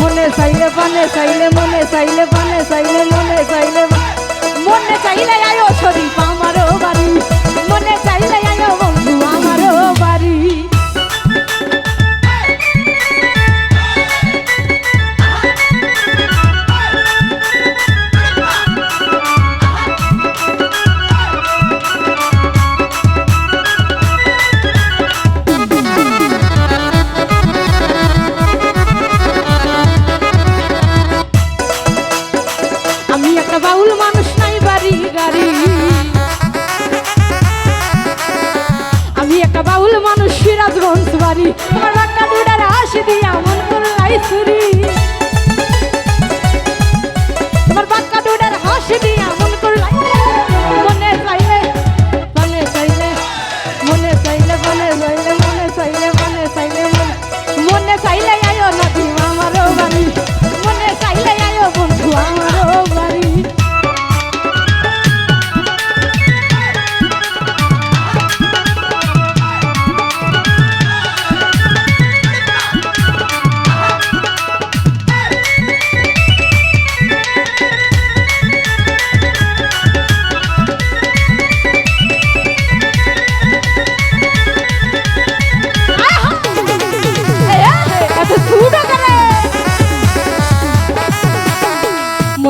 মনে চাইলে পানে চাইলে মনে চাইলে পানে চাইলে মনে চাইলে মনে। চাইলে আয়ো শরীফা তোমার বাক্কা দুডার হাসি দিয়া মন করলাই চুরি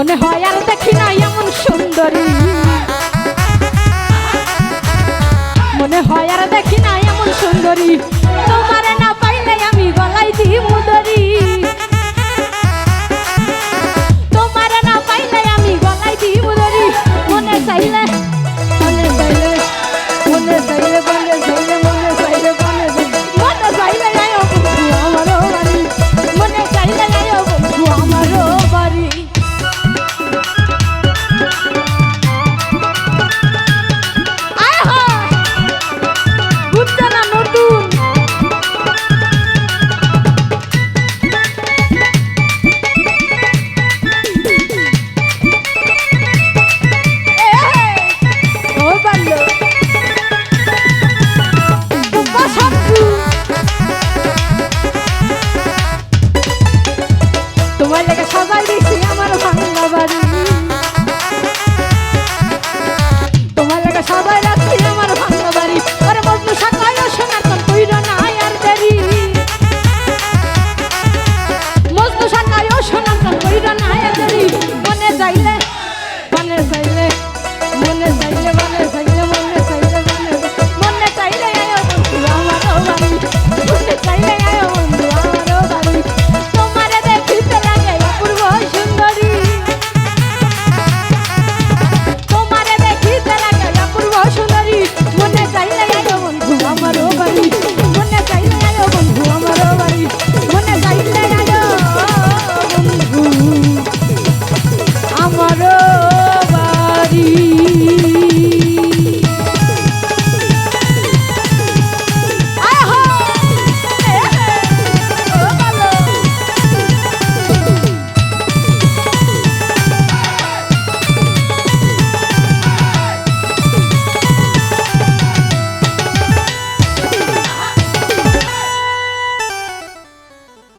মনে হয় আর দেখি না এমন সুন্দরী। মনে হয় আর দেখি না এমন সুন্দরী। তোমার না পাইলে আমি গলাই দিই মুদরি